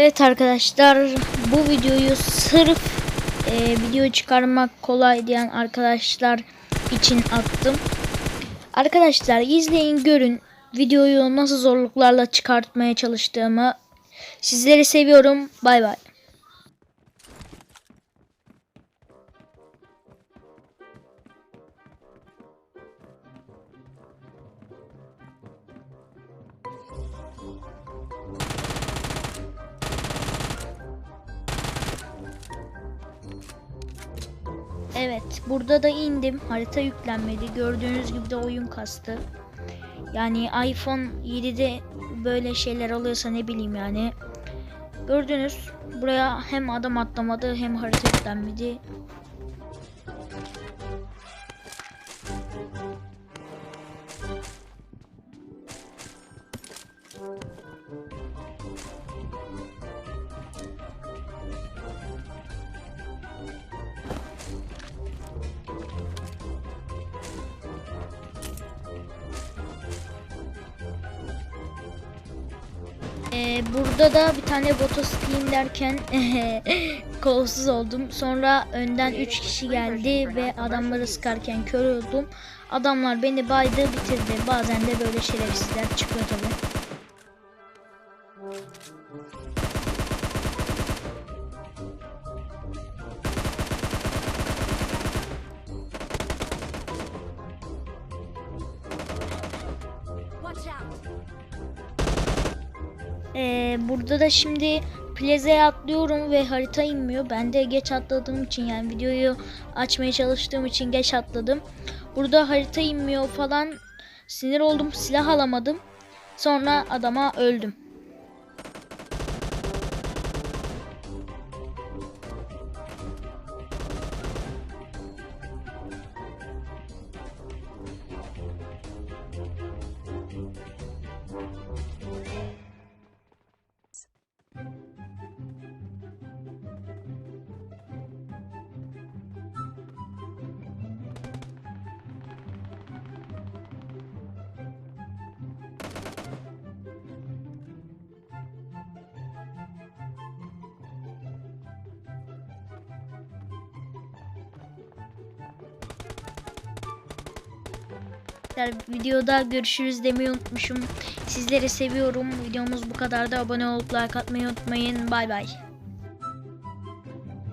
Evet arkadaşlar bu videoyu sırf e, video çıkarmak kolay diyen arkadaşlar için attım. Arkadaşlar izleyin görün videoyu nasıl zorluklarla çıkartmaya çalıştığımı. Sizleri seviyorum. Bay bay. Evet, burada da indim. Harita yüklenmedi. Gördüğünüz gibi de oyun kastı. Yani iPhone 7'de böyle şeyler oluyorsa ne bileyim yani. Gördünüz. Buraya hem adam atlamadı hem harita yüklenmedi. Ee, burada da bir tane boto sıkayım derken kolsuz oldum. Sonra önden 3 kişi geldi ve adamları sıkarken kör oldum. Adamlar beni baydı bitirdi. Bazen de böyle şerefsizler çıkıyor tabi. Ee, burada da şimdi plazaya atlıyorum ve harita inmiyor. Ben de geç atladığım için yani videoyu açmaya çalıştığım için geç atladım. Burada harita inmiyor falan. Sinir oldum. Silah alamadım. Sonra adama öldüm. Videoda görüşürüz demeyi unutmuşum. Sizleri seviyorum. Videomuz bu kadar da abone olup like atmayı unutmayın. Bay bay.